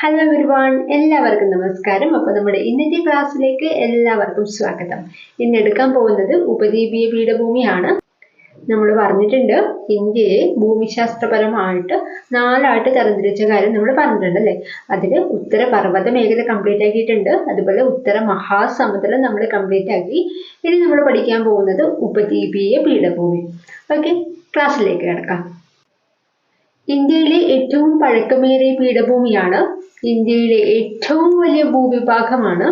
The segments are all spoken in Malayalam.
ഹലോ എവരിവാൺ എല്ലാവർക്കും നമസ്കാരം. അപ്പോൾ നമ്മുടെ ഇന്നത്തെ ക്ലാസ്സിലേക്ക് എല്ലാവർക്കും സ്വാഗതം. ഇന്ന് എടുക്കാൻ പോകുന്നത് ഉപദ്വീപീയ പീഠഭൂമിയാണ്. നമ്മൾ പറഞ്ഞിട്ടുണ്ട് ഇന്ത്യയെ ഭൂമിശാസ്ത്രപരമായിട്ട് നാലായിട്ട് തരംതിരിച്ച കാര്യം നമ്മൾ പറഞ്ഞിട്ടുണ്ട് അല്ലേ? അതിൽ ഉത്തര പർവത മേഖല കംപ്ലീറ്റ് ആക്കിയിട്ടുണ്ട്. അതുപോലെ ഉത്തര മഹാസമുദ്രം നമ്മൾ കംപ്ലീറ്റ് ആക്കി. ഇനി നമ്മൾ പഠിക്കാൻ പോകുന്നത് ഉപദ്വീപീയ പീഠഭൂമി. ഓക്കെ ക്ലാസ്സിലേക്ക് കിടക്കാം. ഇന്ത്യയിലെ ഏറ്റവും പഴക്കമേറിയ പീഠഭൂമിയാണ്. ഇന്ത്യയിലെ ഏറ്റവും വലിയ ഭൂവിഭാഗമാണ്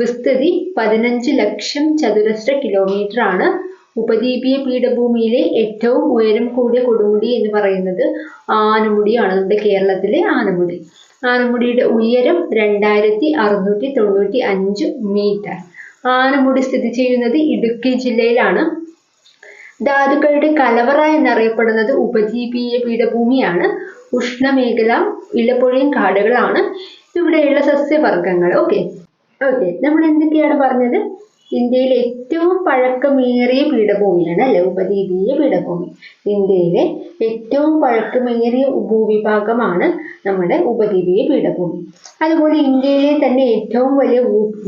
വിസ്തൃതി പതിനഞ്ച് ലക്ഷം ചതുരശ്ര കിലോമീറ്റർ ആണ് ഉപദ്വീപീയ പീഠഭൂമിയിലെ ഏറ്റവും ഉയരം കൂടിയ കൊടുമുടി എന്ന് പറയുന്നത് ആനമുടിയാണ് നമ്മുടെ കേരളത്തിലെ ആനമുടി. ആനമുടിയുടെ ഉയരം രണ്ടായിരത്തി അറുന്നൂറ്റി തൊണ്ണൂറ്റി അഞ്ച് മീറ്റർ. ആനമുടി സ്ഥിതി ചെയ്യുന്നത് ഇടുക്കി ജില്ലയിലാണ്. ധാതുക്കളുടെ കലവറ എന്നറിയപ്പെടുന്നത് ഉപദ്വീപീയ പീഠഭൂമിയാണ്. ഉഷ്ണമേഖല ഇലപ്പൊഴിയും കാടുകളാണ്. ഇവിടെയുള്ള സസ്യവർഗങ്ങൾ ഓക്കെ ഓക്കെ നമ്മൾ എന്തൊക്കെയാണ് പറഞ്ഞത്? ഇന്ത്യയിലെ ഏറ്റവും പഴക്കമേറിയ പീഠഭൂമിയാണ് അല്ലെ ഉപദ്വീപീയ പീഠഭൂമി. ഇന്ത്യയിലെ ഏറ്റവും പഴക്കമേറിയ ഭൂവിഭാഗമാണ് നമ്മുടെ ഉപദ്വീപീയ പീഠഭൂമി. അതുപോലെ ഇന്ത്യയിലെ തന്നെ ഏറ്റവും വലിയ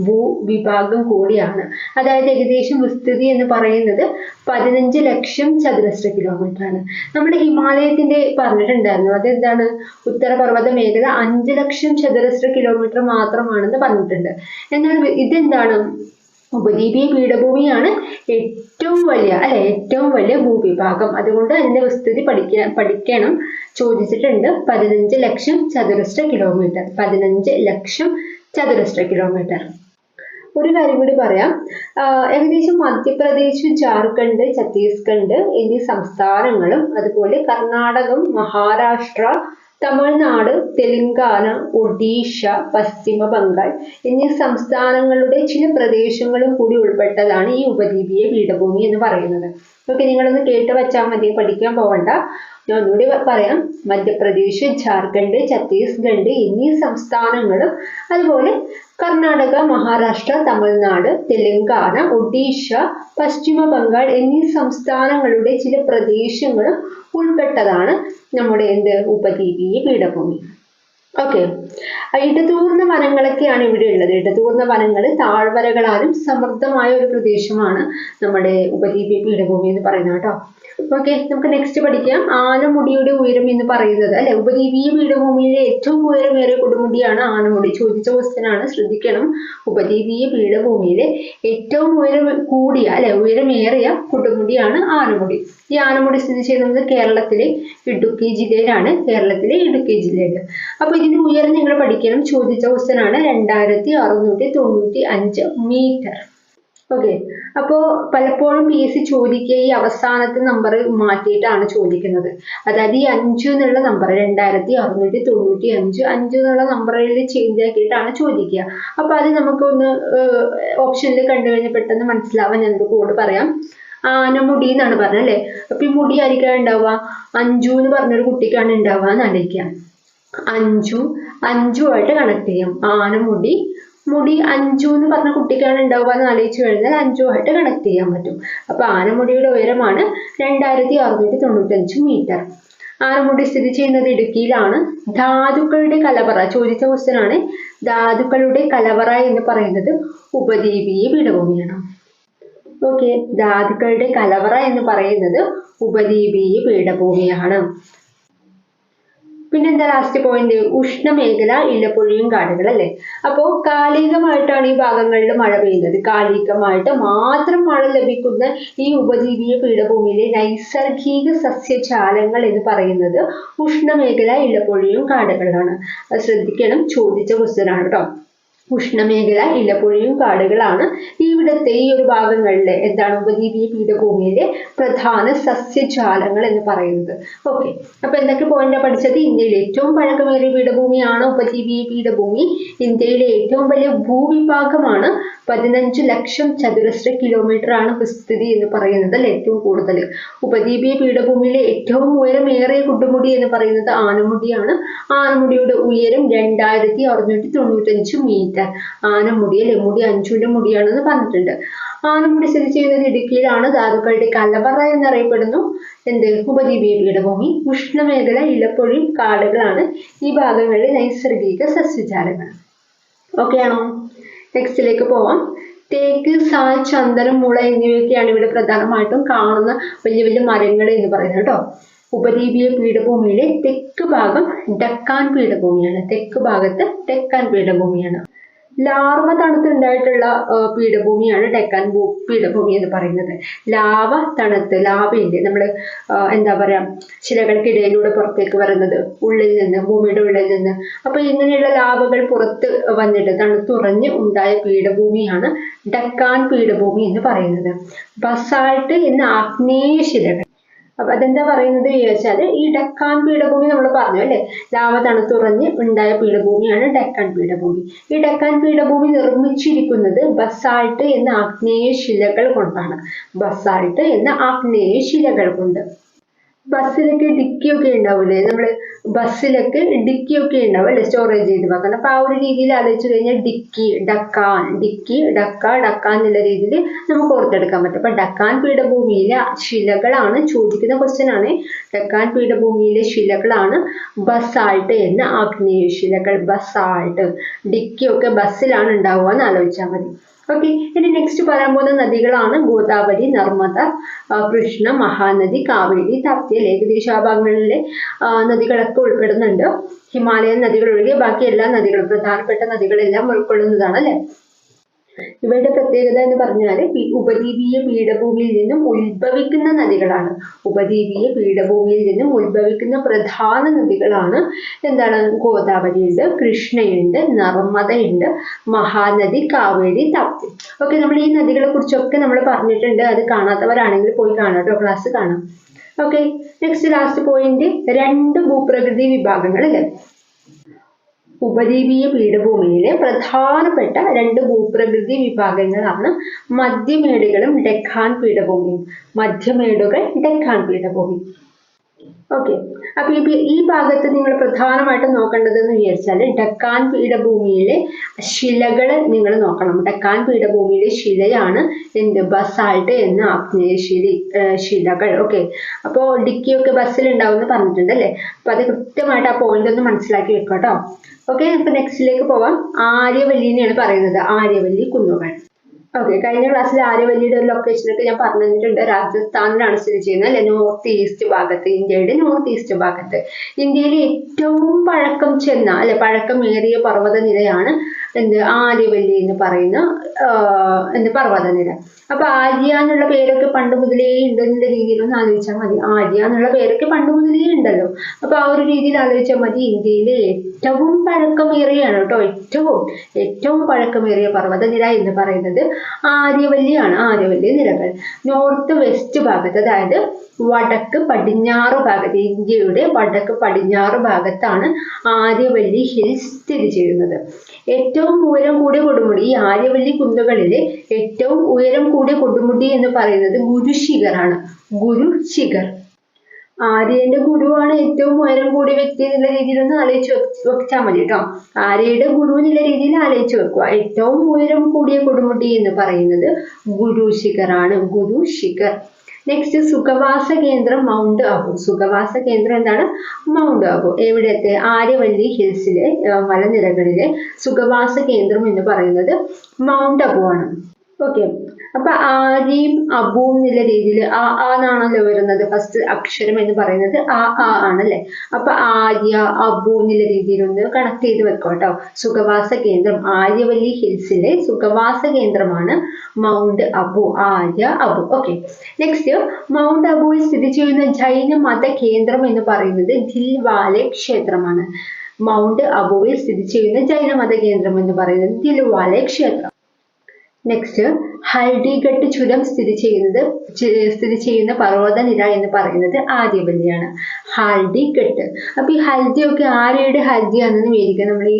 ഭൂവിഭാഗം കൂടിയാണ്. അതായത് ഏകദേശം വിസ്തൃതി എന്ന് പറയുന്നത് പതിനഞ്ച് ലക്ഷം ചതുരശ്ര കിലോമീറ്റർ ആണ്. നമ്മുടെ ഹിമാലയത്തിന്റെ പറഞ്ഞിട്ടുണ്ടായിരുന്നു. അതെന്താണ് ഉത്തരപർവത മേഖല അഞ്ച് ലക്ഷം ചതുരശ്ര കിലോമീറ്റർ മാത്രമാണെന്ന് പറഞ്ഞിട്ടുണ്ട്. എന്നാൽ ഇതെന്താണ്? ഉപദ്വീപീയ പീഠഭൂമിയാണ് ഏറ്റവും വലിയ അല്ലെ ഏറ്റവും വലിയ ഭൂവിഭാഗം. അതുകൊണ്ട് അതിന്റെ വിസ്തൃതി പഠിക്ക പഠിക്കണം ചോദിച്ചിട്ടുണ്ട്. പതിനഞ്ച് ലക്ഷം ചതുരശ്ര കിലോമീറ്റർ പതിനഞ്ച് ലക്ഷം ചതുരശ്ര കിലോമീറ്റർ ഒരു കാര്യം കൂടി പറയാം. ഏകദേശം മധ്യപ്രദേശ് ജാർഖണ്ഡ് ഛത്തീസ്ഗഡ് എന്നീ സംസ്ഥാനങ്ങളും അതുപോലെ കർണാടകം മഹാരാഷ്ട്ര തമിഴ്നാട് തെലങ്കാന ഒഡീഷ പശ്ചിമ ബംഗാൾ എന്നീ സംസ്ഥാനങ്ങളുടെ ചില പ്രദേശങ്ങളും കൂടി ഉൾപ്പെട്ടതാണ് ഈ ഉപദ്വീപീയ പീഠഭൂമി എന്ന് പറയുന്നത്. ഓക്കെ നിങ്ങളൊന്ന് കേട്ട് വച്ചാൽ മതി. പഠിക്കാൻ പോകണ്ട ഞാൻ ഒന്നുകൂടി പറയാം. മധ്യപ്രദേശ് ജാർഖണ്ഡ് ഛത്തീസ്ഗഡ് എന്നീ സംസ്ഥാനങ്ങളും അതുപോലെ കർണാടക മഹാരാഷ്ട്ര തമിഴ്നാട് തെലങ്കാന ഒഡീഷ പശ്ചിമ ബംഗാൾ എന്നീ സംസ്ഥാനങ്ങളുടെ ചില പ്രദേശങ്ങളും ഉൾപ്പെട്ടതാണ് നമ്മുടെ എന്ത് ഉപദ്വീപീയ പീഠഭൂമി. ഓക്കെ ഇടതൂർന്ന വനങ്ങളൊക്കെയാണ് ഇവിടെ ഉള്ളത്. ഇടതൂർന്ന വനങ്ങൾ താഴ്വരകളാലും സമൃദ്ധമായ ഒരു പ്രദേശമാണ് നമ്മുടെ ഉപദ്വീപീയ പീഠഭൂമി എന്ന് പറയുന്നത് കേട്ടോ. ഓക്കെ നമുക്ക് നെക്സ്റ്റ് പഠിക്കാം. ആനമുടിയുടെ ഉയരം എന്ന് പറയുന്നത് അല്ലെ? ഉപദ്വീപീയ പീഠഭൂമിയിലെ ഏറ്റവും ഉയരമേറിയ കൊടുമുടിയാണ് ആനമുടി. ചോദിച്ച ക്വസ്റ്റ്യൻ ആണ്. ശ്രദ്ധിക്കണം. ഉപദ്വീപീയ പീഠഭൂമിയിലെ ഏറ്റവും ഉയരം കൂടിയ അല്ലെ? ഉയരമേറിയ കൊടുമുടിയാണ് ആനമുടി. ഈ ആനമുടി സ്ഥിതി ചെയ്യുന്നത് കേരളത്തിലെ ഇടുക്കി ജില്ലയിലാണ്. കേരളത്തിലെ ഇടുക്കി ജില്ലയിൽ അപ്പൊ ഇതിന്റെ ഉയരം നിങ്ങൾ പഠിക്കണം ചോദിച്ച ക്വസ്റ്റ്യൻ ആണ് രണ്ടായിരത്തി അറുന്നൂറ്റി തൊണ്ണൂറ്റി അഞ്ച് മീറ്റർ ഓക്കെ അപ്പോ പലപ്പോഴും പി എസ് സി ചോദിക്കുക ഈ അവസാനത്തെ നമ്പർ മാറ്റിയിട്ടാണ് ചോദിക്കുന്നത്. അതായത് ഈ അഞ്ചു എന്നുള്ള നമ്പർ രണ്ടായിരത്തി അറുന്നൂറ്റി തൊണ്ണൂറ്റി അഞ്ച് അഞ്ചു എന്നുള്ള നമ്പറിൽ ചേഞ്ച് ആക്കിയിട്ടാണ് ചോദിക്കുക. അപ്പൊ അത് നമുക്കൊന്ന് ഓപ്ഷനിൽ കണ്ടു കഴിഞ്ഞാൽ പെട്ടെന്ന് മനസ്സിലാവാൻ ഞാൻ കോഡ് പറയാം. ആനമുടി എന്നാണ് പറഞ്ഞത് അല്ലെ? അപ്പൊ ഈ മുടി ആയിരിക്കാം ഉണ്ടാവുക? അഞ്ചു എന്ന് പറഞ്ഞൊരു കുട്ടിക്കാണ് ഉണ്ടാവുക എന്ന് ആലോചിക്കാം അഞ്ചു. അഞ്ചുമായിട്ട് കണക്ട് ചെയ്യാം. ആനമുടി മുടി. അഞ്ചു എന്ന് പറഞ്ഞ കുട്ടിക്കാണ് ഉണ്ടാവുക എന്ന് ആലോചിച്ച് കഴിഞ്ഞാൽ അഞ്ചുമായിട്ട് കണക്ട് ചെയ്യാൻ പറ്റും. അപ്പൊ ആനമുടിയുടെ ഉയരമാണ് രണ്ടായിരത്തി അറുന്നൂറ്റി തൊണ്ണൂറ്റഞ്ച് മീറ്റർ ആനമുടി സ്ഥിതി ചെയ്യുന്നത് ഇടുക്കിയിലാണ്. ധാതുക്കളുടെ കലവറ. ചോദിച്ച ക്വസ്റ്റ്യൻ ആണ്. ധാതുക്കളുടെ കലവറ എന്ന് പറയുന്നത് ഉപദ്വീപീയ പീഠഭൂമിയാണ്. ഓക്കെ ധാതുക്കളുടെ കലവറ എന്ന് പറയുന്നത് ഉപദ്വീപീയ പീഠഭൂമിയാണ്. പിന്നെന്താ ലാസ്റ്റ് പോയിന്റ് ഉഷ്ണമേഖല ഇലപ്പൊഴിയും കാടുകൾ അല്ലെ? അപ്പോൾ കാലികമായിട്ടാണ് ഈ ഭാഗങ്ങളിൽ മഴ പെയ്യുന്നത്. കാലികമായിട്ട് മാത്രം മഴ ലഭിക്കുന്ന ഈ ഉപദ്വീപീയ പീഠഭൂമിയിലെ നൈസർഗിക സസ്യജാലങ്ങൾ എന്ന് പറയുന്നത് ഉഷ്ണമേഖല ഇലപ്പൊഴിയും കാടുകളാണ് ശ്രദ്ധിക്കണം ചോദിച്ച ക്വസ്റ്റ്യൻ ആണ് കേട്ടോ ഉഷ്ണമേഖല ഇലപൊഴിയും കാടുകളാണ്. ഇവിടുത്തെ ഈ ഒരു ഭാഗങ്ങളിലെ എന്താണ് ഉപദ്വീപീയ പീഠഭൂമിയിലെ പ്രധാന സസ്യജാലങ്ങൾ എന്ന് പറയുന്നത്. ഓക്കെ അപ്പൊ എന്തൊക്കെ പോയിന്റ് പഠിച്ചത്? ഇന്ത്യയിലെ ഏറ്റവും പഴക്കമേറിയ പീഠഭൂമിയാണ് ഉപദ്വീപീയ പീഠഭൂമി? ഇന്ത്യയിലെ ഏറ്റവും വലിയ ഭൂവിഭാഗമാണ് പതിനഞ്ച് ലക്ഷം ചതുരശ്ര കിലോമീറ്റർ ആണ് വിസ്തൃതി എന്ന് പറയുന്നത് അല്ലെ? ഏറ്റവും കൂടുതൽ. ഉപദ്വീപീയ പീഠഭൂമിയിലെ ഏറ്റവും ഉയരമേറിയ കുടുമുടി എന്ന് പറയുന്നത് ആനമുടിയാണ്. ആനമുടിയുടെ ഉയരം രണ്ടായിരത്തി അറുന്നൂറ്റി തൊണ്ണൂറ്റഞ്ച് മീറ്റർ പറഞ്ഞിട്ടുണ്ട്. ആനമുടി അല്ലെ? മുടി അഞ്ചുവിന്റെ മുടിയാണെന്ന് പറഞ്ഞിട്ടുണ്ട്. ആനമുടി സ്ഥിതി ചെയ്യുന്നത് ഇടുക്കിയിലാണ്. ധാതുക്കളുടെ കലവറ എന്നറിയപ്പെടുന്നു. എന്ത്? ഉപദ്വീപീയ പീഠഭൂമി ഉഷ്ണമേഖല ഇലപ്പൊഴി കാടുകളാണ്. ഈ ഭാഗങ്ങളിലെ നൈസർഗിക സസ്യജാലങ്ങൾ. ഓക്കെ ആണോ? നെക്സ്റ്റിലേക്ക് പോവാം. തേക്ക് സാൽ ചന്ദനം മുള എന്നിവയൊക്കെയാണ് ഇവിടെ പ്രധാനമായിട്ടും കാണുന്ന വലിയ വലിയ മരങ്ങൾ എന്ന് പറയുന്നത് കേട്ടോ. ഉപദ്വീപീയ പീഠഭൂമിയിലെ തെക്ക് ഭാഗം ഡക്കാൻ പീഠഭൂമിയാണ്. തെക്ക് ഭാഗത്ത് ഡക്കാൻ പീഠഭൂമിയാണ്. ലാർവ തണുത്തുണ്ടായിട്ടുള്ള പീഠഭൂമിയാണ് ഡെക്കാൻ ഭൂ- പീഠഭൂമി എന്ന് പറയുന്നത്. ലാവ തണുത്ത് ലാവയില്ലേ നമ്മൾ എന്താ പറയാ ശിലകൾക്കിടയിലൂടെ പുറത്തേക്ക് വരുന്നത് ഉള്ളിൽ നിന്ന് ഭൂമിയുടെ ഉള്ളിൽ നിന്ന്. അപ്പൊ ഇങ്ങനെയുള്ള ലാവകൾ പുറത്ത് വന്നിട്ട് തണുത്തുറഞ്ഞ് ഉണ്ടായ പീഠഭൂമിയാണ് ഡെക്കാൻ പീഠഭൂമി എന്ന് പറയുന്നത്. ബസാൾട്ട് എന്ന ആഗ്നേയ ശിലകൾ. അപ്പൊ അതെന്താ പറയുന്നത് വെച്ചാൽ ഈ ഡക്കാൻ പീഠഭൂമി നമ്മൾ പറഞ്ഞു അല്ലെ? ലാവ തണുത്തുറഞ്ഞ് ഉണ്ടായ പീഠഭൂമിയാണ് ഡക്കാൻ പീഠഭൂമി. ഈ ഡക്കാൻ പീഠഭൂമി നിർമ്മിച്ചിരിക്കുന്നത് ബസാൾട്ട് എന്ന ആഗ്നേയ ശിലകൾ കൊണ്ടാണ്. ബസാൾട്ട് എന്ന ആഗ്നേയ ശിലകൾ കൊണ്ട്. ബസ്സിലൊക്കെ ഡിക്കിയൊക്കെ ഉണ്ടാവില്ലേ നമ്മൾ ബസ്സിലൊക്കെ ഡിക്കിയൊക്കെ ഉണ്ടാവും അല്ലെ? സ്റ്റോറേജ് ചെയ്ത് വെക്കണം. അപ്പൊ ആ ഒരു രീതിയിൽ ആലോചിച്ച് കഴിഞ്ഞാൽ ഡിക്കി ഡക്കാൻ ഡിക്കി ഡക്ക ഡക്കാൻ എന്നുള്ള രീതിയിൽ നമുക്ക് ഓർത്തെടുക്കാൻ പറ്റും. അപ്പൊ ഡക്കാൻ പീഠഭൂമിയിലെ ശിലകളാണ് ചോദിക്കുന്ന ക്വസ്റ്റ്യൻ ആണ്. ഡക്കാൻ പീഠഭൂമിയിലെ ശിലകളാണ് ബസാൾട്ട് എന്ന ആഗ്നേയ ശിലകൾ ബസാൾട്ട്. ഡിക്കിയൊക്കെ ബസ്സിലാണ് ഉണ്ടാവുക എന്ന് ആലോചിച്ചാൽ മതി. ഓക്കെ ഇനി നെക്സ്റ്റ് പറയാൻ പോകുന്ന നദികളാണ് ഗോദാവരി നർമ്മദ കൃഷ്ണ മഹാനദി കാവേരി തപ്തി അല്ലെ ഏകദേശം ആ ഭാഗങ്ങളിലെ നദികളൊക്കെ ഉൾപ്പെടുന്നുണ്ട്. ഹിമാലയൻ നദികൾ ഒഴികെ ബാക്കി എല്ലാ നദികളും പ്രധാനപ്പെട്ട നദികളെല്ലാം ഉൾക്കൊള്ളുന്നതാണ് അല്ലെ ഇവയുടെ പ്രത്യേകത എന്ന് പറഞ്ഞാൽ ഉപദ്വീപീയ പീഠഭൂമിയിൽ നിന്നും ഉത്ഭവിക്കുന്ന നദികളാണ്. ഉപദ്വീപീയ പീഠഭൂമിയിൽ നിന്നും ഉത്ഭവിക്കുന്ന പ്രധാന നദികളാണ് എന്താണ്? ഗോദാവരിയുണ്ട് കൃഷ്ണയുണ്ട് നർമ്മദയുണ്ട് മഹാനദി കാവേരി താപ്തി. ഓക്കെ നമ്മൾ ഈ നദികളെ കുറിച്ചൊക്കെ നമ്മൾ പറഞ്ഞിട്ടുണ്ട്. അത് കാണാത്തവരാണെങ്കിൽ പോയി കാണാട്ടോ ക്ലാസ് കാണാം. ഓക്കെ നെക്സ്റ്റ് ലാസ്റ്റ് പോയിന്റ് രണ്ട് ഭൂപ്രകൃതി വിഭാഗങ്ങൾ ഉപദ്വീപീയ പീഠഭൂമിയിലെ പ്രധാനപ്പെട്ട രണ്ട് ഭൂപ്രകൃതി വിഭാഗങ്ങളാണ് മധ്യമേടുകളും ഡെക്കാൻ പീഠഭൂമിയും. മധ്യമേടുകൾ ഡെക്കാൻ പീഠഭൂമി. ഓക്കെ അപ്പൊ ഈ ഭാഗത്ത് നിങ്ങൾ പ്രധാനമായിട്ടും നോക്കേണ്ടത് എന്ന് വിചാരിച്ചാൽ ഡക്കാൻ പീഠഭൂമിയിലെ ശിലകൾ നിങ്ങൾ നോക്കണം. ഡക്കാൻ പീഠഭൂമിയിലെ ശിലയാണ് എന്ത്? ബസാൾട്ട് എന്ന ആഗ്നേയശിലി ശിലകൾ. ഓക്കെ അപ്പോൾ ഡിക്കിയൊക്കെ ബസ്സിൽ ഉണ്ടാവും എന്ന് പറഞ്ഞിട്ടുണ്ട് അല്ലേ അപ്പൊ അത് കൃത്യമായിട്ട് ആ പോയിന്റ് ഒന്ന് മനസ്സിലാക്കി വെക്കാം കേട്ടോ ഓക്കെ അപ്പൊ നെക്സ്റ്റിലേക്ക് പോവാം. ആര്യവല്ലിനെയാണ് പറയുന്നത്. ആര്യവല്ലി കുന്നുകൾ. ഓക്കെ കഴിഞ്ഞ ക്ലാസ്സിൽ ആര്യവല്ലിയുടെ ഒരു ലൊക്കേഷൻ ഒക്കെ ഞാൻ പറഞ്ഞു രാജസ്ഥാനിലാണ് സ്ഥിതി ചെയ്യുന്നത് അല്ലെ? നോർത്ത് ഈസ്റ്റ് ഭാഗത്ത് ഇന്ത്യയുടെ നോർത്ത് ഈസ്റ്റ് ഭാഗത്ത്. ഇന്ത്യയിലെ ഏറ്റവും പഴക്കം ചെന്ന അല്ലെ? പഴക്കമേറിയ പർവതനിരയാണ് എന്ത് ആര്യവല്ലി എന്ന് പറയുന്ന എന്ത് പർവതനിര. അപ്പൊ ആര്യ എന്നുള്ള പേരൊക്കെ പണ്ട് മുതലേ ഉണ്ട് എന്നുള്ള രീതിയിൽ ഒന്ന് ആലോചിച്ചാൽ മതി. ആര്യ എന്നുള്ള പേരൊക്കെ പണ്ട് മുതലേ ഉണ്ടല്ലോ. അപ്പൊ ആ ഒരു രീതിയിൽ ആലോചിച്ചാൽ മതി. ഇന്ത്യയിലെ ഏറ്റവും പഴക്കമേറിയാണ് കേട്ടോ ഏറ്റവും ഏറ്റവും പഴക്കമേറിയ പർവതനിര എന്ന് പറയുന്നത് ആര്യവല്ലിയാണ്. ആര്യവല്ലി നിരകൾ. നോർത്ത് വെസ്റ്റ് ഭാഗത്ത് അതായത് വടക്ക് പടിഞ്ഞാറ് ഭാഗത്ത് ഇന്ത്യയുടെ വടക്ക് പടിഞ്ഞാറ് ഭാഗത്താണ് ആര്യവല്ലി ഹിൽസ് സ്ഥിതി ചെയ്യുന്നത്. ഏറ്റവും ഉയരം കൂടിയ കൊടുമുടി ഈ ആര്യവല്ലി കുന്നുകളിലെ ഏറ്റവും ഉയരം കൂടിയ കൊടുമുടി എന്ന് പറയുന്നത് ഗുരുശിഖറാണ്. ഗുരുശിഖർ. ആര്യന്റെ ഗുരുവാണ് ഏറ്റവും ഉയരം കൂടിയ വ്യക്തി എന്നുള്ള രീതിയിൽ ഒന്ന് ആലോചിച്ച് വെച്ചാൽ മതി കേട്ടോ. ആര്യയുടെ ഗുരു എന്നുള്ള രീതിയിൽ ആലോചിച്ച് വെക്കുക. ഏറ്റവും ഉയരം കൂടിയ കൊടുമുടി എന്ന് പറയുന്നത് ഗുരു ശിഖറാണ് ഗുരു ശിഖർ നെക്സ്റ്റ് സുഖവാസ കേന്ദ്രം മൗണ്ട് ആബു സുഖവാസ കേന്ദ്രം എന്താണ്? മൗണ്ട് ആബു എവിടത്തെ ആര്യവല്ലി ഹിൽസിലെ മലനിരകളിലെ സുഖവാസ കേന്ദ്രം എന്ന് പറയുന്നത് മൗണ്ട് അബു ആണ് ഓക്കെ അപ്പൊ ആര്യയും അബു എന്നുള്ള രീതിയിൽ ആ ആ വരുന്നത്? ഫസ്റ്റ് അക്ഷരം എന്ന് പറയുന്നത് ആ ആ ആണല്ലേ? അപ്പൊ ആര്യ അബു എന്നുള്ള രീതിയിൽ ഒന്ന് കണക്ട് ചെയ്ത് വെക്കോട്ടോ കേട്ടോ. സുഖവാസ കേന്ദ്രം. ആര്യവല്ലി ഹിൽസിലെ സുഖവാസ കേന്ദ്രമാണ് മൗണ്ട് അബു ആര്യ അബു. ഓക്കെ നെക്സ്റ്റ് മൗണ്ട് അബുവിൽ സ്ഥിതി ചെയ്യുന്ന ജൈന മത കേന്ദ്രം എന്ന് പറയുന്നത് ദിൽവാലെ ക്ഷേത്രമാണ്. മൗണ്ട് അബുവിൽ സ്ഥിതി ചെയ്യുന്ന ജൈന മത കേന്ദ്രം എന്ന് പറയുന്നത് ദിൽവാലെ ക്ഷേത്രം. നെക്സ്റ്റ് ഹൽഡിഘട്ട് ചുരം സ്ഥിതി ചെയ്യുന്നത് സ്ഥിതി ചെയ്യുന്ന പർവതനിര എന്ന് പറയുന്നത് ആര്യവല്ലിയാണ് ഹൽഡിഘട്ട് അപ്പൊ ഈ ഹൽദിയൊക്കെ ആര്യയുടെ ഹൽദിയാണെന്ന് വിചാരിക്കുക? നമ്മൾ ഈ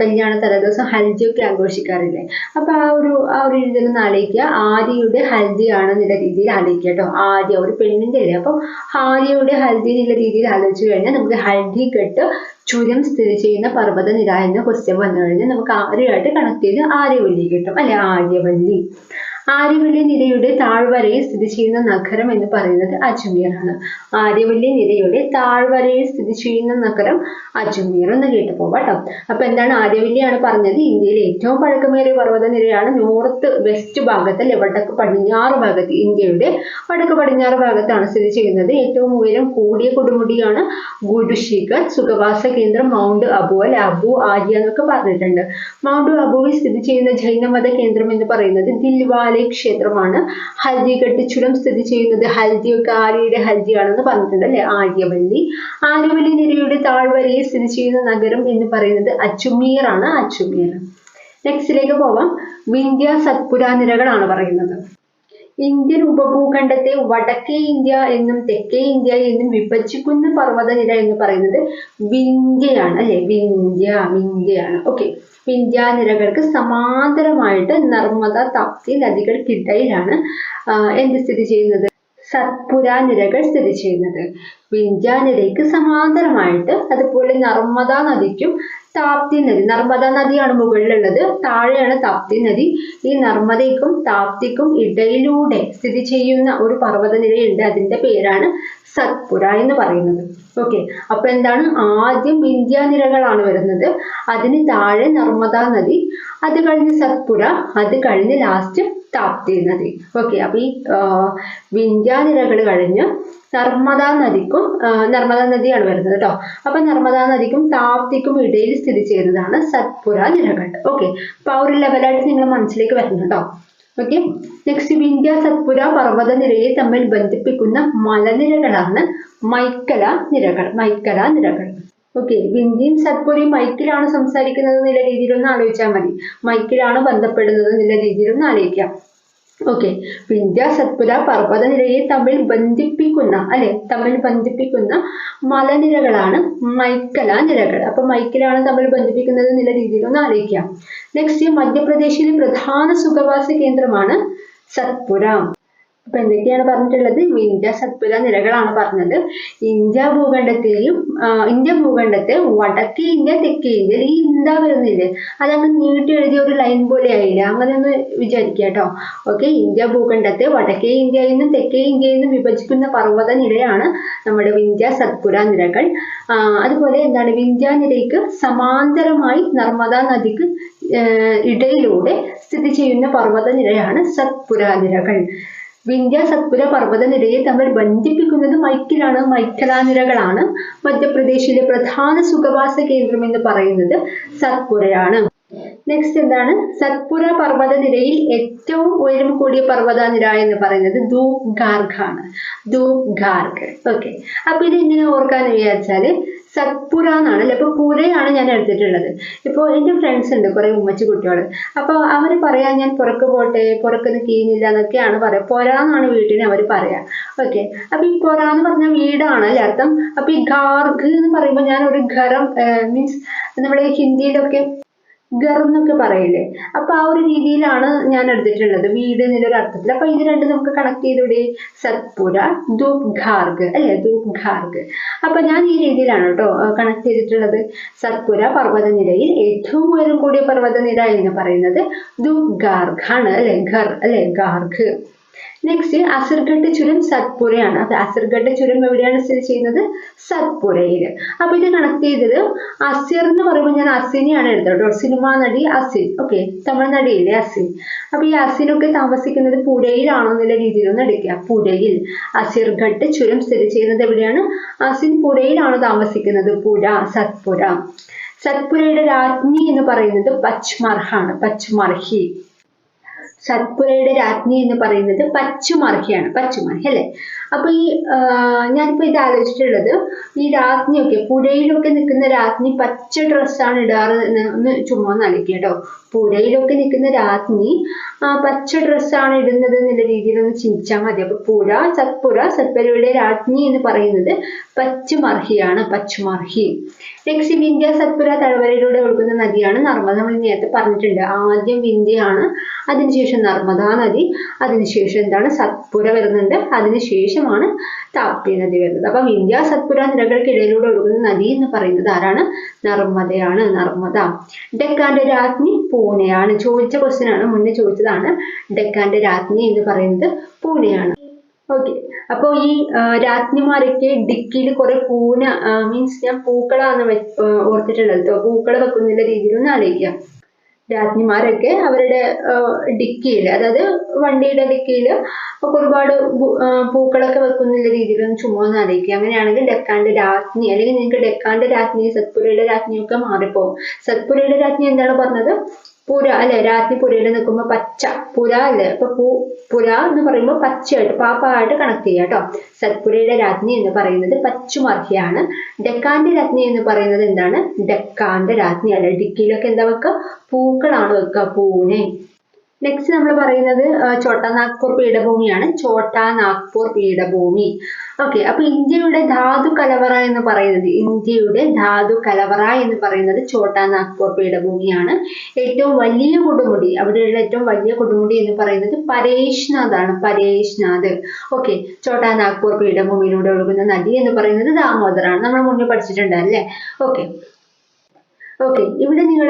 കല്യാണ തലേദിവസം ഹൽദിയൊക്കെ ആഘോഷിക്കാറില്ലേ? അപ്പൊ ആ ഒരു ആ ഒരു രീതിയിൽ ഒന്ന് ആലോചിക്കുക. ആര്യയുടെ ഹൽദിയാണെന്നുള്ള രീതിയിൽ ആലോചിക്കുക കേട്ടോ. ആര്യ ഒരു പെണ്ണിന്റെ അല്ലേ? അപ്പം ആര്യയുടെ ഹൽദി എന്നുള്ള രീതിയിൽ ആലോചിച്ച് കഴിഞ്ഞാൽ നമുക്ക് ഹൽദിഘട്ട് ചുരം സ്ഥിതി ചെയ്യുന്ന പർവതനിര എന്ന ക്വസ്റ്റ്യൻ വന്നു കഴിഞ്ഞാൽ നമുക്ക് ആരുമായിട്ട് കണക്ട് ചെയ്ത് ആര്യവല്ലി കിട്ടും. അല്ലെ? ആര്യവല്ലി. ആര്യവല്ലി നിരയുടെ താഴ്വരയിൽ സ്ഥിതി ചെയ്യുന്ന നഗരം എന്ന് പറയുന്നത് അജ്മീർ ആണ്. ആര്യവല്ലി നിരയുടെ താഴ്വരയിൽ സ്ഥിതി ചെയ്യുന്ന നഗരം അജ്മീർ എന്ന് കേട്ടു. പോവാട്ടോ അപ്പൊ എന്താണ് ആര്യവല്ലിയാണ് പറഞ്ഞത്? ഇന്ത്യയിലെ ഏറ്റവും പഴക്കമേറിയ പർവത നിരയാണ് നോർത്ത് വെസ്റ്റ് ഭാഗത്ത് അല്ലെ വടക്ക് പടിഞ്ഞാറ് ഭാഗത്ത് ഇന്ത്യയുടെ വടക്ക് പടിഞ്ഞാറ് ഭാഗത്താണ് സ്ഥിതി ചെയ്യുന്നത്. ഏറ്റവും ഉയരം കൂടിയ കൊടുമുടിയാണ് ഗുരുശിഖർ സുഖവാസ കേന്ദ്രം മൗണ്ട് അബു അല്ലെ അബു ആര്യ എന്നൊക്കെ പറഞ്ഞിട്ടുണ്ട്. മൗണ്ട് അബുവിൽ സ്ഥിതി ചെയ്യുന്ന ജൈനമത കേന്ദ്രം എന്ന് പറയുന്നത് ദിൽവാലെ ക്ഷേത്രമാണ്. ഹൽദിഘട്ട് ചുരം സ്ഥിതി ചെയ്യുന്നത് ഹൽദി ഒക്കെ ആര്യയുടെ ഹൽദിയാണെന്ന് പറഞ്ഞിട്ടുണ്ട് അല്ലെ? ആര്യവല്ലി. ആര്യവല്ലി നിരയുടെ താഴ്വരയിൽ സ്ഥിതി ചെയ്യുന്ന നഗരം എന്ന് പറയുന്നത് അച്ചുമീർ ആണ്. അച്ചുമീർ നെക്സ്റ്റിലേക്ക് പോവാം. വിന്ധ്യ സത്പുര നിരകളാണ് പറയുന്നത്. ഇന്ത്യൻ ഉപഭൂഖണ്ഡത്തെ വടക്കേ ഇന്ത്യ എന്നും തെക്കേ ഇന്ത്യ എന്നും വിഭജിക്കുന്ന പർവതനിര എന്ന് പറയുന്നത് വിന്ധ്യയാണ് അല്ലെ? വിന്ധ്യ വിന്ധ്യയാണ്. ഓക്കെ വിന്ധ്യാനിരകൾക്ക് സമാന്തരമായിട്ട് നർമ്മദ താപ്തി നദികൾക്കിടയിലാണ് എന്ത് സ്ഥിതി ചെയ്യുന്നത്? സത്പുര നിരകൾ സ്ഥിതി ചെയ്യുന്നത്. വിന്ധ്യാനിരയ്ക്ക് സമാന്തരമായിട്ട് അതുപോലെ നർമ്മദ നദിക്കും താപ്തി നദി നർമ്മദ നദിയാണ് മുകളിലുള്ളത്. താഴെയാണ് താപ്തി നദി. ഈ നർമ്മദയ്ക്കും താപ്തിക്കും ഇടയിലൂടെ സ്ഥിതി ചെയ്യുന്ന ഒരു പർവതനിരയുണ്ട്. അതിന്റെ പേരാണ് സത്പുര എന്ന് പറയുന്നത്. ഓക്കെ. അപ്പൊ എന്താണ്? ആദ്യം വിന്ധ്യാനിരകളാണ് വരുന്നത്. അതിന് താഴെ നർമ്മദ നദി അത് കഴിഞ്ഞ് സത്പുര അത് കഴിഞ്ഞ് ലാസ്റ്റ് താപ്തി നദി ഓക്കെ അപ്പൊ ഈ വിന്ധ്യാനിരകൾ കഴിഞ്ഞ് നർമ്മദാ നദിക്കും നർമ്മദാ നദിയാണ് വരുന്നത് കേട്ടോ അപ്പൊ നർമ്മദാ നദിക്കും താപ്തിക്കും ഇടയിൽ സ്ഥിതി ചെയ്യുന്നതാണ് സത്പുര നിരകൾ. ഓക്കെ അപ്പൊ ആ ഒരു ലെവലായിട്ട് നിങ്ങൾ മനസ്സിലേക്ക് വരണം കേട്ടോ ഓക്കെ നെക്സ്റ്റ് വിന്ധ്യ സത്പുര പർവത നിരയെ തമ്മിൽ ബന്ധിപ്പിക്കുന്ന മലനിരകളാണ് മൈക്കല നിരകൾ മൈക്കല നിരകൾ. ഓക്കെ ബിന്ദിയും സത്പുരി മൈക്കിലാണ് സംസാരിക്കുന്നത് എന്നുള്ള രീതിയിലൊന്ന് ആലോചിച്ചാൽ മതി. മൈക്കിലാണ് ബന്ധപ്പെടുന്നത് എന്നുള്ള രീതിയിലൊന്ന് ആലോചിക്കാം. ഓക്കെ വിന്ധ്യ സത്പുര പർവത നിരയെ തമ്മിൽ ബന്ധിപ്പിക്കുന്ന അല്ലെ തമ്മിൽ ബന്ധിപ്പിക്കുന്ന മലനിരകളാണ് മൈക്കല നിരകൾ അപ്പൊ മൈക്കലാണ് തമ്മിൽ ബന്ധിപ്പിക്കുന്നത് എന്നുള്ള രീതിയിൽ ഒന്ന് ആലോചിക്കാം. നെക്സ്റ്റ് മധ്യപ്രദേശിലെ പ്രധാന സുഖവാസ കേന്ദ്രമാണ് സത്പുര. അപ്പൊ എന്തൊക്കെയാണ് പറഞ്ഞിട്ടുള്ളത്? ഇന്ത്യ സത്പുര നിരകളാണ് പറഞ്ഞത്. ഇന്ത്യ ഭൂഖണ്ഡത്തെയും ഇന്ത്യ ഭൂഖണ്ഡത്തെ വടക്കേ ഇന്ത്യ തെക്കേ ഇന്ത്യയിൽ ഈ ഇന്ത്യ വരുന്നില്ലേ? അതങ്ങ് നീട്ടി എഴുതിയ ഒരു ലൈൻ പോലെ ആയില്ല അങ്ങനെ ഒന്ന് വിചാരിക്കുക ഓക്കെ ഇന്ത്യ ഭൂഖണ്ഡത്തെ വടക്കേ ഇന്ത്യയിൽ നിന്നും തെക്കേ ഇന്ത്യയിൽ നിന്നും വിഭജിക്കുന്ന പർവത നിരയാണ് നമ്മുടെ വിന്ധ്യ സത്പുര നിരകൾ. അതുപോലെ എന്താണ്? വിന്ധ്യ നിരയ്ക്ക് സമാന്തരമായി നർമ്മദ നദിക്ക് ഇടയിലൂടെ സ്ഥിതി ചെയ്യുന്ന പർവത നിരയാണ് സത്പുര നിരകൾ. വിന്ധ്യ സത്പുര പർവത നിരയെ തമ്മിൽ ബന്ധിപ്പിക്കുന്നത് മൈക്കിലാണ് മൈക്കലാ നിരകളാണ് മധ്യപ്രദേശിലെ പ്രധാന സുഖവാസ കേന്ദ്രം എന്ന് പറയുന്നത് സത്പുരയാണ്. നെക്സ്റ്റ് എന്താണ്? സത്പുര പർവത നിരയിൽ ഏറ്റവും ഉയരം കൂടിയ പർവത നിര എന്ന് പറയുന്നത് ധൂപ് ഗാർഗ് ആണ്. ധൂപ് ഗാർഗ് ഓക്കെ അപ്പൊ ഇത് എങ്ങനെ ഓർക്കാന്ന് വിചാരിച്ചാൽ സത്പുര എന്നാണ്. അല്ലെ? അപ്പൊ പുരയാണ് ഞാൻ എടുത്തിട്ടുള്ളത്. ഇപ്പോൾ എന്റെ ഫ്രണ്ട്സ് ഉണ്ട് കുറെ ഉമ്മച്ചി കുട്ടികൾ അപ്പോൾ അവർ പറയാ ഞാൻ പുറക്ക് പോട്ടെ പുറക്ക് കീഞ്ഞില്ല എന്നൊക്കെയാണ് പറയാ. പൊരാന്നാണ് വീട്ടിന് അവർ പറയാ. ഓക്കെ അപ്പൊ ഈ പുര എന്ന് പറഞ്ഞ വീടാണ് അല്ലേ അർത്ഥം? അപ്പൊ ഈ ഗാർഗ് എന്ന് പറയുമ്പോൾ ഞാൻ ഒരു ഘരം മീൻസ് നമ്മുടെ ഹിന്ദിയിലൊക്കെ ഗർ എന്നൊക്കെ പറയില്ലേ? അപ്പൊ ആ ഒരു രീതിയിലാണ് ഞാൻ എടുത്തിട്ടുള്ളത്. വീട് എന്നുള്ളൊരു അർത്ഥത്തിൽ അപ്പൊ ഇത് രണ്ടും നമുക്ക് കണക്ട് ചെയ്തൂടെ? സത്പുര ധൂപ് ഖാർഗ് അല്ലെ? ധൂപ് ഖാർഗ് അപ്പൊ ഞാൻ ഈ രീതിയിലാണ് കേട്ടോ കണക്ട് ചെയ്തിട്ടുള്ളത്. സത്പുര പർവതനിരയിൽ ഏറ്റവും ഉയരം കൂടിയ പർവതനിര എന്ന് പറയുന്നത് ധൂപ് ഗാർഗ് ആണ് അല്ലെ? ഖർ അല്ലെ? ഗാർഗ്. നെക്സ്റ്റ് അസർഗഡ് ചുരം സത്പുരയാണ്. അപ്പൊ അസർഗഡ് ചുരം എവിടെയാണ് സ്ഥിതി ചെയ്യുന്നത്? സത്പുരയിൽ. അപ്പൊ ഇത് കണക്ട് ചെയ്തത് അസിർ എന്ന് പറയുമ്പോൾ ഞാൻ അസിനെയാണ് എടുത്തത് കേട്ടോ. സിനിമാ നടി അസിൻ. ഓക്കെ തമിഴ് അസിൻ. അപ്പൊ ഈ അസിനൊക്കെ താമസിക്കുന്നത് പുഴയിലാണോ എന്നുള്ള രീതിയിലൊന്ന് എടുക്കുക. പുഴയിൽ അസിർഗഡ് ചുരം സ്ഥിതി ചെയ്യുന്നത് എവിടെയാണ്? അസിൻ പുരയിലാണ് താമസിക്കുന്നത്? പുര സത്പുര. സത്പുരയുടെ രാജ്ഞി എന്ന് പറയുന്നത് പച്മർഹാണ് പച്മർഹി സത്പുരയുടെ രാജ്ഞി എന്ന് പറയുന്നത് പച്ചുമാർഹിയാണ് പച്ചുമാർഹി അല്ലെ? അപ്പൊ ഈ ഞാനിപ്പോ ഇത് ആലോചിച്ചിട്ടുള്ളത് ഈ രാജ്ഞിയൊക്കെ പുഴയിലൊക്കെ നിൽക്കുന്ന രാജ്ഞി പച്ച ഡ്രസ്സാണ് ഇടാറ് ഒന്ന് ചുമ്മാ ആലോചിക്കുക കേട്ടോ. പുഴയിലൊക്കെ നിൽക്കുന്ന രാജ്ഞി പച്ച ഡ്രസ്സാണ് ഇടുന്നത് എന്നുള്ള രീതിയിൽ ഒന്ന് ചിന്തിച്ചാൽ മതി. അപ്പൊ പുഴ സത്പുര സത്പുരയുടെ രാജ്ഞി എന്ന് പറയുന്നത് പച്ചുമർഹിയാണ് പച്ചുമർഹി നെക്സ്റ്റ് വിന്ധ്യ സത്പുര തഴവരയിലൂടെ ഒഴുകുന്ന നദിയാണ് നർമ്മദ. നമ്മൾ നേരത്തെ പറഞ്ഞിട്ടുണ്ട് ആദ്യം വിന്ധ്യയാണ് അതിനുശേഷം നർമ്മദാ നദി അതിനുശേഷം എന്താണ് സത്പുര വരുന്നുണ്ട്. അതിനുശേഷമാണ് ശേഷമാണ് താപ്തി നദി വരുന്നത്. അപ്പം ഇന്ത്യ സത്പുര നിരകൾക്കിടയിലൂടെ ഒഴുകുന്ന നദി എന്ന് പറയുന്നത് ആരാണ്? നർമ്മദയാണ് നർമ്മദ. ഡെക്കാന്റെ രാജ്ഞി പൂനെയാണ്. ചോദിച്ച ക്വസ്റ്റ്യൻ ആണ്. മുന്നേ ചോദിച്ചതാണ്. ഡെക്കാന്റെ രാജ്ഞി എന്ന് പറയുന്നത് പൂനെയാണ്. ഓക്കെ അപ്പോൾ ഈ രാജ്ഞിമാരൊക്കെ ഡിക്കിയിൽ കുറെ പൂന മീൻസ് ഞാൻ ആ, ഓർത്തിട്ടുള്ളത്. പൂക്കള രീതിയിൽ ഒന്ന് ആലോചിക്കുക രാജ്ഞിമാരൊക്കെ അവരുടെ ഡിക്കിയിൽ അതായത് വണ്ടിയുടെ ഡിക്കിയിൽ ഒക്കെ ഒരുപാട് പൂക്കളൊക്കെ വെക്കുന്ന രീതിയിൽ ഒന്ന് ആലോചിക്കുക അങ്ങനെയാണെങ്കിൽ ഡെക്കാന്റെ രാജ്ഞി അല്ലെങ്കിൽ നിങ്ങൾക്ക് ഡെക്കാന്റെ രാജ്ഞി സത്പുരയുടെ രാജ്ഞിയൊക്കെ മാറിപ്പോകും സത്പുരയുടെ രാജ്ഞി എന്താണ് പറഞ്ഞത്? പുര അല്ലെ? രാജ്ഞി പുരയിൽ നിൽക്കുമ്പോൾ പച്ച പുര അല്ലെ? അപ്പൊ പൂ പുര എന്ന് പറയുമ്പോൾ പച്ചയായിട്ട് പാപ്പായിട്ട് കണക്ട് ചെയ്യുക കേട്ടോ സത്പുരയുടെ രാജ്ഞി എന്ന് പറയുന്നത് പച്ചുമർഹിയാണ് ഡെക്കാന്റെ രാജ്ഞി എന്ന് പറയുന്നത് എന്താണ്? ഡെക്കാന്റെ രാജ്ഞി അല്ലെ? ഡിക്കിയിലൊക്കെ എന്താ വെക്കുക പൂക്കളാണ് വെക്കുക പൂനെ നെക്സ്റ്റ് നമ്മൾ പറയുന്നത് ഛോട്ടാ നാഗ്പൂർ പീഠഭൂമിയാണ്. ഛോട്ടാ നാഗ്പൂർ പീഠഭൂമി. ഓക്കെ അപ്പൊ ഇന്ത്യയുടെ ധാതു കലവറ എന്ന് പറയുന്നത് ഇന്ത്യയുടെ ധാതു കലവറ എന്ന് പറയുന്നത് ഛോട്ടാ നാഗ്പൂർ പീഠഭൂമിയാണ്. ഏറ്റവും വലിയ കൊടുമുടി അവിടെയുള്ള ഏറ്റവും വലിയ കൊടുമുടി എന്ന് പറയുന്നത് പരേഷ്നാഥ് ആണ് പരേഷ്നാഥ്. ഓക്കെ ഛോട്ടാ നാഗ്പൂർ പീഠഭൂമിയിലൂടെ ഒഴുകുന്ന നദി എന്ന് പറയുന്നത് ദാമോദറാണ് നമ്മൾ മുന്നേ പഠിച്ചിട്ടുണ്ട് അല്ലേ? ഓക്കെ ഓക്കെ ഇവിടെ നിങ്ങൾ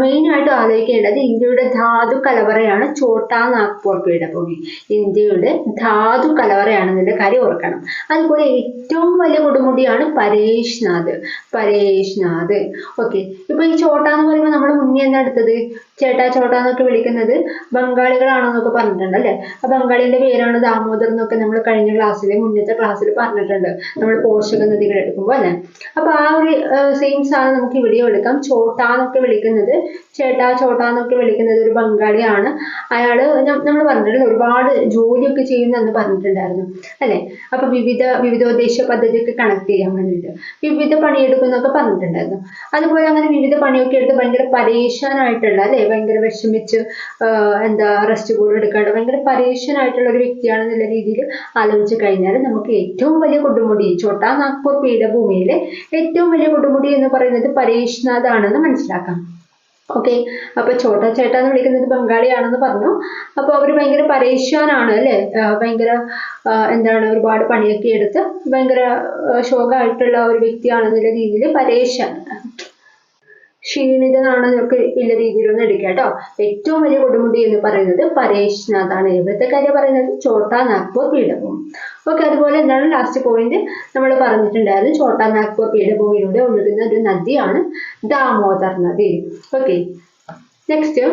മെയിൻ ആയിട്ട് ആലോചിക്കേണ്ടത് ഇന്ത്യയുടെ ധാതു കലവറയാണ് ചോട്ടാ നാഗ്പൂർ പീഠഭൂമി ഇന്ത്യയുടെ ധാതു കലവറയാണെന്നുള്ള കാര്യം ഓർക്കണം. അതുപോലെ ഏറ്റവും വലിയ കൊടുമുടിയാണ് പരേഷ്നാഥ് പരേഷ്നാഥ് ഓക്കെ ഇപ്പൊ ഈ ചോട്ട എന്ന് പറയുമ്പോൾ നമ്മൾ മുന്നേ എന്താ എടുത്തത്? ചേട്ടാ ചോട്ട എന്നൊക്കെ വിളിക്കുന്നത് ബംഗാളികളാണെന്നൊക്കെ പറഞ്ഞിട്ടുണ്ട് അല്ലെ? ആ ബംഗാളിന്റെ പേരാണ് ദാമോദർ എന്നൊക്കെ നമ്മൾ കഴിഞ്ഞ ക്ലാസ്സിൽ മുന്നത്തെ ക്ലാസ്സിൽ പറഞ്ഞിട്ടുണ്ട്. നമ്മൾ പോഷക നദികൾ എടുക്കുമ്പോൾ അല്ലെ? അപ്പൊ ആ ഒരു സെയിം സാധനം നമുക്ക് ഇവിടെ എടുക്കാം. ചോട്ടാ എന്നൊക്കെ വിളിക്കുന്നത്. ചേട്ടാ ചോട്ടാ എന്നൊക്കെ വിളിക്കുന്നത് ഒരു ബംഗാളിയാണ് അയാൾ നമ്മൾ പറഞ്ഞിട്ടുണ്ട് ഒരുപാട് ജോലിയൊക്കെ ചെയ്യുന്നെന്ന് പറഞ്ഞിട്ടുണ്ടായിരുന്നു. അല്ലെ? അപ്പൊ വിവിധ വിവിധോദ്ദേശ പദ്ധതിയൊക്കെ കണക്ട് ചെയ്യാൻ വേണ്ടിയിട്ട്. വിവിധ പണിയെടുക്കുന്നൊക്കെ പറഞ്ഞിട്ടുണ്ടായിരുന്നു. അതുപോലെ അങ്ങനെ വിവിധ പണിയൊക്കെ എടുത്ത് ഭയങ്കര പരേഷാനായിട്ടുള്ള അല്ലെ? ഭയങ്കര വിഷമിച്ച് എന്താ റെസ്റ്റ് കൂടെ എടുക്കാണ്ട് ഭയങ്കര പരേഷനായിട്ടുള്ള ഒരു വ്യക്തിയാണെന്നുള്ള രീതിയിൽ ആലോചിച്ച് കഴിഞ്ഞാൽ നമുക്ക് ഏറ്റവും വലിയ കൊടുമുടി ചോട്ടാ നാഗ്പൂർ പീഠഭൂമിയിലെ ഏറ്റവും വലിയ കൊടുമുടി എന്ന് പറയുന്നത് പരേഷ്നാഥ് ആണെന്ന് മനസ്സിലാക്കാം. ഓക്കെ അപ്പൊ ചോട്ടാ ചേട്ടാ എന്ന് വിളിക്കുന്നത് ബംഗാളിയാണെന്ന് പറഞ്ഞു. അപ്പൊ അവർ ഭയങ്കര പരേഷ്യാനാണ് അല്ലെ? ഭയങ്കര എന്താണ് ഒരുപാട് പണിയൊക്കെ എടുത്ത് ഭയങ്കര ശോകമായിട്ടുള്ള ഒരു വ്യക്തിയാണെന്നുള്ള രീതിയിൽ പരേശാൻ ക്ഷീണിതനാണെന്നൊക്കെ ഉള്ള രീതിയിലൊന്നും എടുക്കുക കേട്ടോ. ഏറ്റവും വലിയ കൊടുമുടി എന്ന് പറയുന്നത് പരേഷ്നാഥാണ് ഇവിടുത്തെ കാര്യം പറയുന്നത് ചോട്ടാ നാഗ്പൂർ പീഠഭൂമി. ഓക്കെ അതുപോലെ എന്താണ് ലാസ്റ്റ് പോയിന്റ് നമ്മൾ പറഞ്ഞിട്ടുണ്ടായിരുന്നു ചോട്ടാ നാഗ്പൂർ പീഠഭൂമിയിലൂടെ ഒഴുകുന്ന ഒരു നദിയാണ് ദാമോദർ നദി. ഓക്കെ നെക്സ്റ്റ്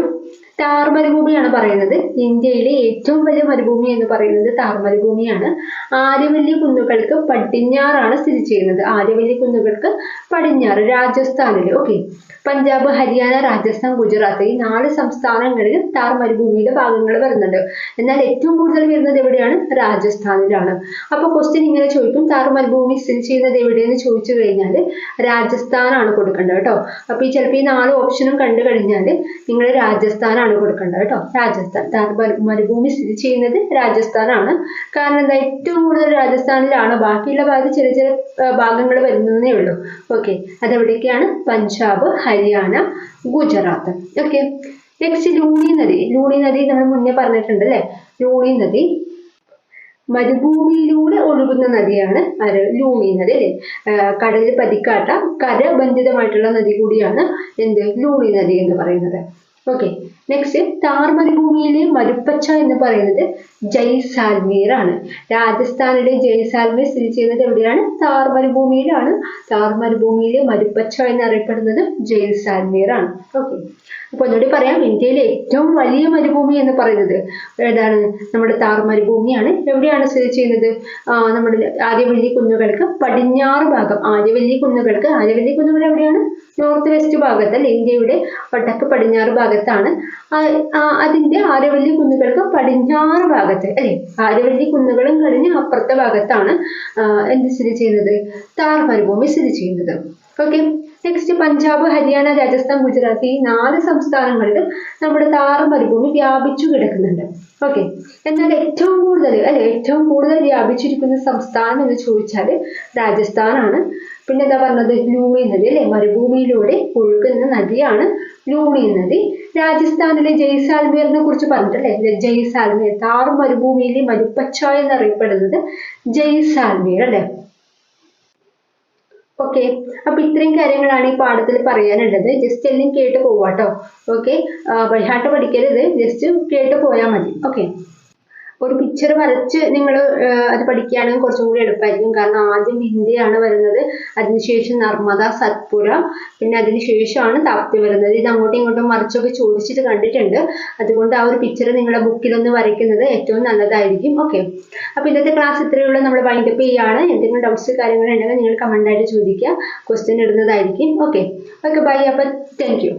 താർ മരുഭൂമിയാണ് പറയുന്നത്. ഇന്ത്യയിലെ ഏറ്റവും വലിയ മരുഭൂമി എന്ന് പറയുന്നത് താർ മരുഭൂമിയാണ് ആര്യവല്യ കുന്നുകൾക്ക് പടിഞ്ഞാറാണ് സ്ഥിതി ചെയ്യുന്നത്. ആര്യവല്യ കുന്നുകൾക്ക് പടിഞ്ഞാറ് രാജസ്ഥാനിൽ ഓക്കെ പഞ്ചാബ് ഹരിയാന രാജസ്ഥാൻ ഗുജറാത്ത് ഈ നാല് സംസ്ഥാനങ്ങളിൽ താർ മരുഭൂമിയുടെ ഭാഗങ്ങൾ വരുന്നുണ്ട്. എന്നാൽ ഏറ്റവും കൂടുതൽ വരുന്നത് എവിടെയാണ്? രാജസ്ഥാനിലാണ്. അപ്പൊ ക്വസ്റ്റ്യൻ ഇങ്ങനെ ചോദിക്കും താർ മരുഭൂമി സ്ഥിതി ചെയ്യുന്നത് എവിടെയെന്ന് ചോദിച്ചു കഴിഞ്ഞാൽ രാജസ്ഥാനാണ് കൊടുക്കേണ്ടത് കേട്ടോ. അപ്പൊ ഈ ചിലപ്പോൾ ഈ നാല് ഓപ്ഷനും കണ്ടു കഴിഞ്ഞാൽ നിങ്ങൾ രാജസ്ഥാനാണ് കൊടുക്കേണ്ടത് കേട്ടോ. രാജസ്ഥാൻ. മരുഭൂമി സ്ഥിതി ചെയ്യുന്നത്. രാജസ്ഥാനാണ്. കാരണം എന്താ ഏറ്റവും കൂടുതൽ രാജസ്ഥാനിലാണ് ബാക്കിയുള്ള ഭാഗത്ത് ചെറിയ ചെറിയ ഭാഗങ്ങൾ വരുന്നതേ ഉള്ളൂ. ഓക്കെ. അതെവിടെയൊക്കെയാണ് പഞ്ചാബ് ഹരിയാന ഗുജറാത്ത്. ഓക്കെ. നെക്സ്റ്റ് ലൂണി നദി. ലൂണി നദി നമ്മൾ മുന്നേ പറഞ്ഞിട്ടുണ്ട് അല്ലേ? ലൂണി നദി. മരുഭൂമിയിലൂടെ ഒഴുകുന്ന നദിയാണ് ലൂണി നദി അല്ലെ? കടലിൽ പതിക്കാത്ത കരബന്ധിതമായിട്ടുള്ള നദി കൂടിയാണ് എന്ത്? ലൂണി നദി എന്ന് പറയുന്നത്. ഓക്കെ നെക്സ്റ്റ് താർ മരുഭൂമിയിലെ മരുപ്പച്ച എന്ന് പറയുന്നത് ജയ്സാൽമീർ ആണ്. രാജസ്ഥാനിലെ ജയ്സാൽമീർ സ്ഥിതി ചെയ്യുന്നത് എവിടെയാണ്? താർ മരുഭൂമിയിലാണ് താർ മരുഭൂമിയിലെ മരുപ്പച്ച എന്നറിയപ്പെടുന്നത് ജയ്സാൽമീർ ആണ്. ഓക്കെ അപ്പൊ ഒന്നുകൂടി പറയാം. ഇന്ത്യയിലെ ഏറ്റവും വലിയ മരുഭൂമി എന്ന് പറയുന്നത് ഏതാണ്? നമ്മുടെ താർ മരുഭൂമിയാണ് എവിടെയാണ് സ്ഥിതി ചെയ്യുന്നത്? നമ്മുടെ ആര്യവല്ലി കുന്നുകൾക്ക് പടിഞ്ഞാറ് ഭാഗം. ആര്യവല്ലി കുന്നുകൾക്ക് ആര്യവല്ലി കുന്നുകൾ എവിടെയാണ്? നോർത്ത് വെസ്റ്റ് ഭാഗത്ത് അല്ലെ? ഇന്ത്യയുടെ വടക്ക് പടിഞ്ഞാറ് ഭാഗത്താണ്. അതിന്റെ ആരവല്ലി കുന്നുകൾക്ക് പടിഞ്ഞാറ് ഭാഗത്ത് അല്ലെ? ആരവല്ലി കുന്നുകളും കഴിഞ്ഞ് അപ്പുറത്തെ ഭാഗത്താണ് എന്ത് സ്ഥിതി ചെയ്യുന്നത്? താർ മരുഭൂമി സ്ഥിതി ചെയ്യുന്നത്. ഓക്കെ. നെക്സ്റ്റ് പഞ്ചാബ് ഹരിയാന രാജസ്ഥാൻ ഗുജറാത്ത് ഈ നാല് സംസ്ഥാനങ്ങളിൽ നമ്മുടെ താർ മരുഭൂമി വ്യാപിച്ചു കിടക്കുന്നുണ്ട്. ഓക്കെ. എന്നാൽ ഏറ്റവും കൂടുതൽ അല്ലെ? ഏറ്റവും കൂടുതൽ വ്യാപിച്ചിരിക്കുന്ന സംസ്ഥാനം എന്ന് ചോദിച്ചാൽ രാജസ്ഥാനാണ്. പിന്നെ എന്താ പറഞ്ഞത്? ലൂണി നദി അല്ലെ? മരുഭൂമിയിലൂടെ ഒഴുകുന്ന നദിയാണ് ലൂണി നദി. രാജസ്ഥാനിലെ ജയ്സാൽമീറിനെ കുറിച്ച് പറഞ്ഞിട്ടല്ലേ? ജയ്സാൽമീർ താർ മരുഭൂമിയിലെ മരുപ്പച്ച എന്നറിയപ്പെടുന്നത് ജയ്സാൽമീർ അല്ലേ? ഓക്കെ അപ്പൊ ഇത്രയും കാര്യങ്ങളാണ് ഈ പാഠത്തിൽ പറയാനുള്ളത്. ജസ്റ്റ് എല്ലാം കേട്ട് പോവാട്ടോ. Okay by heart പഠിക്കരുത്. ജസ്റ്റ് കേട്ട് പോയാൽ മതി. ഓക്കെ ഒരു പിക്ചർ വരച്ച് നിങ്ങൾ അത് പഠിക്കുകയാണെങ്കിൽ കുറച്ചും കൂടി എളുപ്പമായിരിക്കും. കാരണം ആദ്യം ഹിന്ദിയാണ് വരുന്നത്. അതിനുശേഷം നർമ്മദ സത്പുര പിന്നെ അതിനുശേഷമാണ് താപ്തി വരുന്നത്. ഇത് അങ്ങോട്ടും ഇങ്ങോട്ടും മറിച്ചൊക്കെ ചോദിച്ചിട്ട് കണ്ടിട്ടുണ്ട്. അതുകൊണ്ട് ആ ഒരു പിക്ചർ നിങ്ങളുടെ ബുക്കിലൊന്ന് വരയ്ക്കുന്നത് ഏറ്റവും നല്ലതായിരിക്കും. ഓക്കെ അപ്പോൾ ഇന്നത്തെ ക്ലാസ് ഇത്രയുള്ള നമ്മൾ വൈൻഡപ്പ് ചെയ്യാണ്. എന്തെങ്കിലും ഡൗട്ട്സ് കാര്യങ്ങളുണ്ടെങ്കിൽ നിങ്ങൾ കമന്റായിട്ട് ചോദിക്കുക. ക്വസ്റ്റ്യൻ ഇടുന്നതായിരിക്കും. ഓക്കെ ഓക്കെ ബൈ അപ്പോൾ താങ്ക്